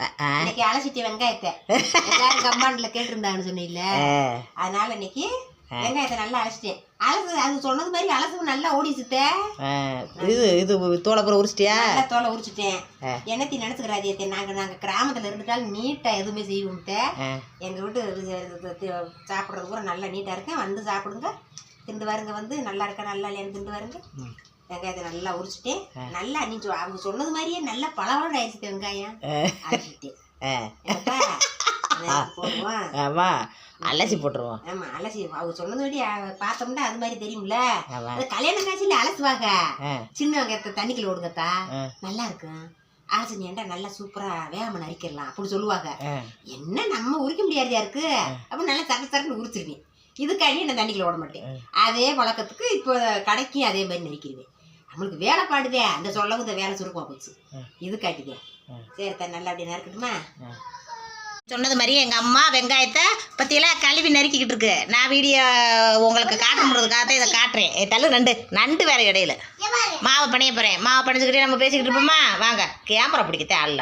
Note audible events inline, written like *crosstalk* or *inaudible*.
இன்னைக்கு அலசிட்டு வெங்காயத்தை. *laughs* எல்லாரும் கம்பாண்டில் கேட்டிருந்தாங்கன்னு சொன்னீங்கல்ல? அதனால இன்னைக்கு வெங்காயத்தை நல்லா அலசிட்டேன். அலசு அது சொன்னது மாதிரி அலசு நல்லா ஓடிச்சுத்தே இது இது தோலைப்புறம் உரிச்சிட்டியா? நல்லா தோலை உரிச்சிட்டேன். ஆ. என்னத்தி நினச்சிக்கிறாதியத்தை நாங்கள் நாங்கள் கிராமத்தில் இருந்துட்டாலும் நீட்டாக எதுவுமே செய்வோம்ட்டே எங்கள் வீட்டு சாப்பிட்றது கூட நல்லா நீட்டாக இருக்கேன் வந்து சாப்பிடுங்க. திண்டு வருங்க வந்து. நல்லா இருக்கா நல்லா இல்லையான்னு திண்டு வருங்க. வெங்காயத்தை நல்லா உரிச்சிட்டேன் நல்லா நீ அவங்க சொன்னது மாதிரியே நல்லா பளபளன்னு ஆயிடுச்சு வெங்காயம். ஆமா. அலசி போட்டுருவோம். ஆமா அலசி. அவங்க சொன்னது படி அஹ், பார்த்தோம்னா அது மாதிரி தெரியும்ல. கல்யாண காட்சியில அலசுவாங்க சின்ன வெங்காயத்தை தண்ணிக்குள்ள விடுங்கத்தா நல்லா இருக்கும் அலசினியாண்டா நல்லா சூப்பரா வேகமா நரிக்கிடலாம் அப்படி சொல்லுவாங்க. என்ன நம்ம உரிக்க முடியாதியா இருக்கு? அப்ப நல்லா சர சரன்னு உரிச்சிருவேன். இதுக்காண்டி நான் தண்ணிக்குள்ள விட மாட்டேன். அதே பழக்கத்துக்கு இப்போ கடைக்கும் அதே மாதிரி நடிக்கிடுவேன் நம்மளுக்கு வேலை பாடுதே அந்த சொல்லவும் இந்த வேலை சுருக்கமா போச்சு. இது காட்டுதே சரி தா நல்லா அப்படி நறுக்கட்டுமா? சொன்னது மாதிரி எங்கள் அம்மா வெங்காயத்தை பற்றியெல்லாம் கழுவி நறுக்கிக்கிட்டு இருக்கு. நான் வீடியோ உங்களுக்கு காட்டணுன்றதுக்காக தான் இதை காட்டுறேன். ஏ, தள்ளு நண்டு. நண்டு வேற இடையில. மாவை பணிய போகிறேன் மாவை பணிச்சுக்கிட்டே நம்ம பேசிக்கிட்டு இருப்போமா? வாங்க கேமரா பிடிக்கத்தே ஆள்